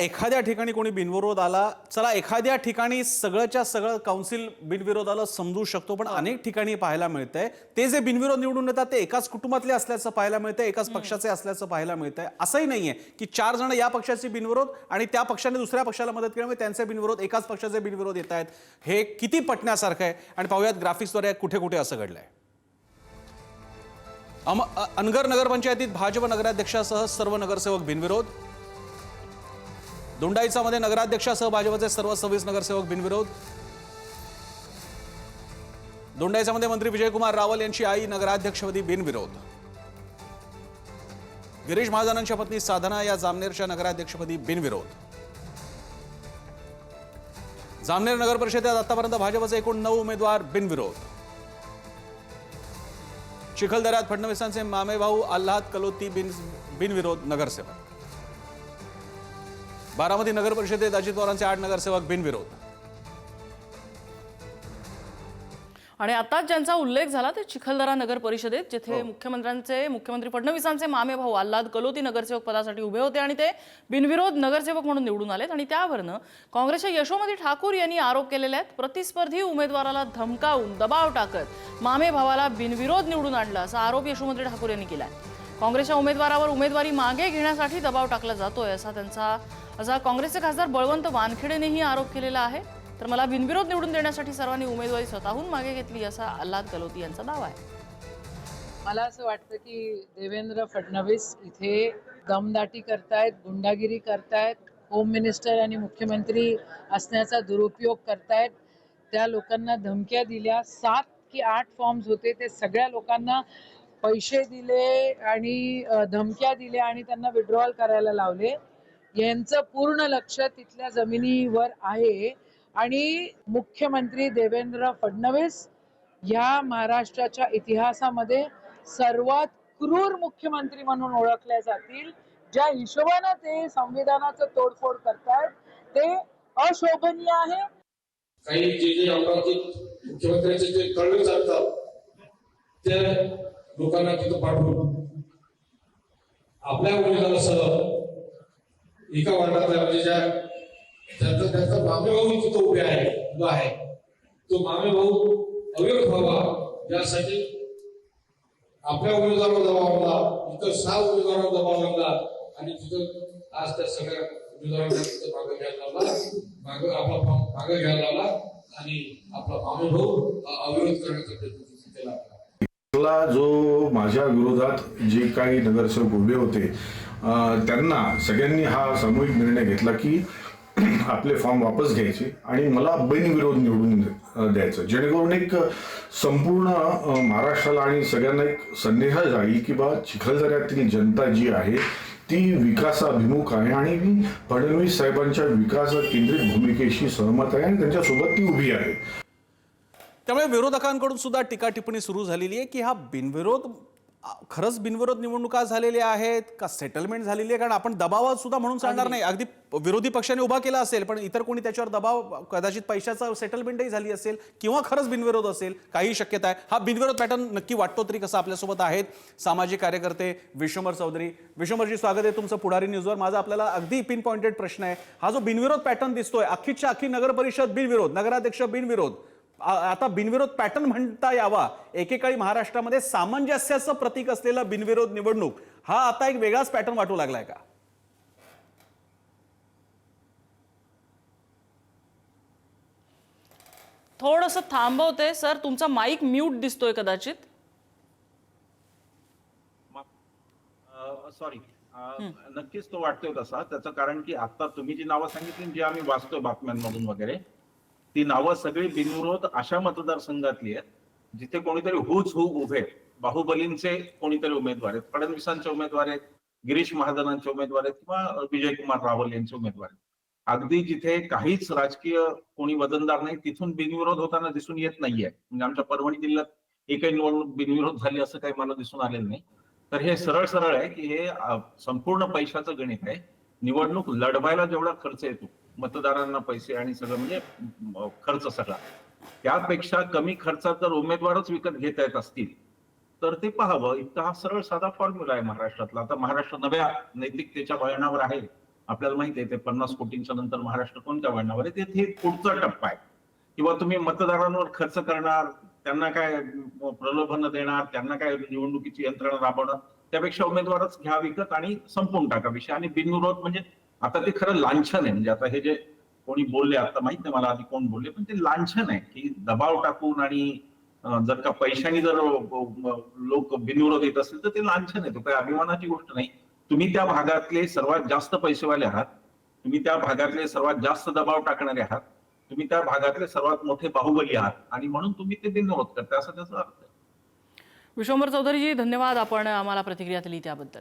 एखाद्या ठिकाणी कोणी बिनविरोध आला चला एखाद्या ठिकाणी सगळंच्या सगळं काउन्सिल बिनविरोध आलं समजू शकतो पण अनेक ठिकाणी पाहायला मिळतंय. ते जे बिनविरोध निवडून येतात ते एकाच कुटुंबातले असल्याचं पाहायला मिळतंय एकाच पक्षाचे असल्याचं पाहायला मिळतंय. असंही नाहीये की चार जण या पक्षाचे बिनविरोध आणि त्या पक्षाने दुसऱ्या पक्षाला मदत केल्यामुळे त्यांचे बिनविरोध एकाच पक्षाचे बिनविरोध येत आहेत. हे किती पटण्यासारखं आहे आणि पाहूयात ग्राफिक्सद्वारे कुठे कुठे असं घडलंय. अम अनगर नगरपंचायतीत भाजप नगराध्यक्षासह सर्व नगरसेवक बिनविरोध. दोंडाईचामध्ये नगराध्यक्षासह भाजपचे सर्व सव्वीस नगरसेवक बिनविरोध. दोंडाईचामध्ये मंत्री विजयकुमार रावल यांची आई नगराध्यक्षपदी बिनविरोध. गिरीश महाजनांच्या पत्नी साधना या जामनेरच्या नगराध्यक्षपदी बिनविरोध. जामनेर नगर परिषदेत आतापर्यंत भाजपचे एकूण नऊ उमेदवार बिनविरोध. चिखलदऱ्यात फडणवीसांचे मामेभाऊ आल्हाद कलोती बिन बिनविरोध नगरसेवक. बारामती नगर परिषदेत अजित पवारांचे आठ नगरसेवक बिनविरोध. आणि आताच ज्यांचा उल्लेख झाला ते चिखलदरा नगर परिषदेत जिथे मुख्यमंत्र्यांचे मुख्यमंत्री फडणवीसांचे मामे भाऊ आल्हाद कलोती नगरसेवक पदासाठी उभे होते आणि ते बिनविरोध नगरसेवक म्हणून निवडून आलेत. आणि त्यावरनं काँग्रेसच्या यशोमती ठाकूर यांनी आरोप केलेले आहेत प्रतिस्पर्धी उमेदवाराला धमकावून दबाव टाकत मामे भावाला बिनविरोध निवडून आणलं असा आरोप यशोमती ठाकूर यांनी केला आहे काँग्रेसच्या उमेदवारावर उमेदवारी मागे घेण्यासाठी दबाव टाकला जातोय असा त्यांचा असा काँग्रेसचे खासदार बळवंत वानखेडेनेही आरोप केलेला आहे. तर मला बिनविरोध निवडून देण्यासाठी सर्वांनी उमेदवारी स्वतःहून मागे घेतली असा आल्हाद गलोती यांचा दावा आहे. मला असं वाटतं की देवेंद्र फडणवीस इथे दमदाटी करतायत गुंडागिरी करतायत होम मिनिस्टर आणि मुख्यमंत्री असण्याचा दुरुपयोग करतायत. त्या लोकांना धमक्या दिल्या सात की आठ फॉर्म्स होते. ते सगळ्या लोकांना पैसे दिले आणि धमक्या दिल्या आणि त्यांना विड्रॉल करायला लावले. यांचं पूर्ण लक्ष तिथल्या जमिनीवर आहे. आणि मुख्यमंत्री देवेंद्र फडणवीस या महाराष्ट्राच्या इतिहासामध्ये सर्वात क्रूर मुख्यमंत्री म्हणून ओळखल्या जातील. ज्या हिशोबानं ते संविधानाचं तोडफोड करतायत ते अशोभनीय आहे. काही जे जे अमरावतीत मुख्यमंत्र्यांचे जे कळवे चालतात त्या लोकांना तिथं पाठवून. आपल्या उमेदवारासह एका वार्डातल्या म्हणजे ज्या ज्यांचा त्यांचा मामे भाऊ तिथं उभे आहे उभा आहे. तो मामे भाऊ अविरोध व्हावा यासाठी आपल्या उमेदवारावर दबाव आणला इतर सहा उमेदवारावर दबाव आणला आणि तिथं आज त्या सगळ्या उमेदवारांना तिथं मागं घ्यायला लावला. मागं आपला फॉर्म मागं घ्यायला लावला आणि आपला मामे भाऊ अविरोध करण्याचा प्रयत्न केला. जो माझ्या विरोधात जे काही नगरसेवक उभे होते त्यांना सगळ्यांनी हा सामूहिक निर्णय घेतला की आपले फॉर्म वापस घ्यायचे आणि मला बिनविरोध निवडून द्यायचं. जेणेकरून एक संपूर्ण महाराष्ट्राला आणि सगळ्यांना एक संदेह जाईल की बा चिखलदऱ्यातील जनता जी आहे ती विकासाभिमुख आहे आणि मी फडणवीस साहेबांच्या विकास केंद्रित भूमिकेशी सहमत आहे आणि त्यांच्यासोबत ती उभी आहे. त्यामुळे विरोधकांकडून सुद्धा टीका टिप्पणी सुरू झालेली आहे की हा बिनविरोध खरंच बिनविरोध निवडणुका झालेल्या आहेत का सेटलमेंट झालेली आहे? कारण आपण दबावात सुद्धा म्हणून चालणार नाही. अगदी विरोधी पक्षाने उभा केला असेल पण इतर कोणी त्याच्यावर दबाव कदाचित पैशाचा सेटलमेंटही झाली असेल किंवा खरंच बिनविरोध असेल काही शक्यता आहे. हा बिनविरोध पॅटर्न नक्की वाटतो तरी कसं आपल्यासोबत आहेत सामाजिक कार्यकर्ते विश्वंभर चौधरी. विश्वंभरजी स्वागत आहे तुमचं पुढारी न्यूजवर माझा आपल्याला अगदी पिन पॉइंटेड प्रश्न आहे. हा जो बिनविरोध पॅटर्न दिसतोय अख्खीच्या अख्खी नगर परिषद बिनविरोध नगराध्यक्ष बिनविरोध आता बिनविरोध पॅटर्न म्हणता यावा. एकेकाळी महाराष्ट्रामध्ये सामंजस्याचं प्रतीक असलेला बिनविरोध निवडणूक हा आता एक वेगळाच पॅटर्न वाटू लागलाय का? थोडंसं थांबवते सर. तुमचा माईक म्यूट दिसतोय कदाचित. सॉरी. नक्कीच तो वाटतोय तसा. त्याचं कारण की आता तुम्ही जी नावं सांगितली जी आम्ही वाचतोय बातम्यांमधून वगैरे ती नावं सगळी बिनविरोध अशा मतदारसंघातली आहेत जिथे कोणीतरी हुच हू उभे आहेत. बाहुबलींचे कोणीतरी उमेदवार आहेत फडणवीसांचे उमेदवार आहेत गिरीश महाजनांचे उमेदवार आहेत किंवा विजयकुमार रावल यांचे उमेदवार आहेत. अगदी जिथे काहीच राजकीय कोणी वजनदार नाही तिथून बिनविरोध होताना दिसून येत नाहीये. म्हणजे आमच्या परभणी जिल्ह्यात एकही निवडणूक बिनविरोध झाली असं काही मला दिसून आलेलं नाही. तर हे सरळ सरळ आहे की हे संपूर्ण पैशाचं गणित आहे. निवडणूक लढवायला जेवढा खर्च येतो मतदारांना पैसे आणि सगळं म्हणजे खर्च सगळा. त्यापेक्षा कमी खर्चात जर उमेदवारच विकत घेता येत असतील तर ते पाहावं. इतका हा सरळ साधा फॉर्म्युला आहे महाराष्ट्रातला. आता महाराष्ट्र नव्या नैतिकतेच्या वळणावर आहे. आपल्याला माहिती आहे ते पन्नास कोटींच्या नंतर महाराष्ट्र कोणत्या वळणावर आहे? ते पुढचा टप्पा आहे. किंवा तुम्ही मतदारांवर खर्च करणार त्यांना काय प्रलोभन देणार त्यांना काय निवडणुकीची यंत्रणा राबवणार त्यापेक्षा उमेदवारच घ्या विकत आणि संपवून टाका विषय. आणि बिनविरोध म्हणजे आता ते खरं लांछन आहे. म्हणजे आता हे जे कोणी बोलले आता माहीत नाही मला आधी कोण बोलले पण ते लांछन आहे की दबाव टाकून आणि जर का पैशाने जर लोक बिनविरोध येत असतील तर ते लांछन आहे. तो काही अभिमानाची गोष्ट नाही. तुम्ही त्या भागातले सर्वात जास्त पैसेवाले आहात. तुम्ही त्या भागातले सर्वात जास्त दबाव टाकणारे आहात. तुम्ही त्या भागातले सर्वात मोठे बाहुबली आहात. आणि म्हणून तुम्ही ते बिनविरोध करता असा त्याचा अर्थ आहे. विश्वंभर चौधरीजी धन्यवाद आपण आम्हाला प्रतिक्रिया दिली त्याबद्दल.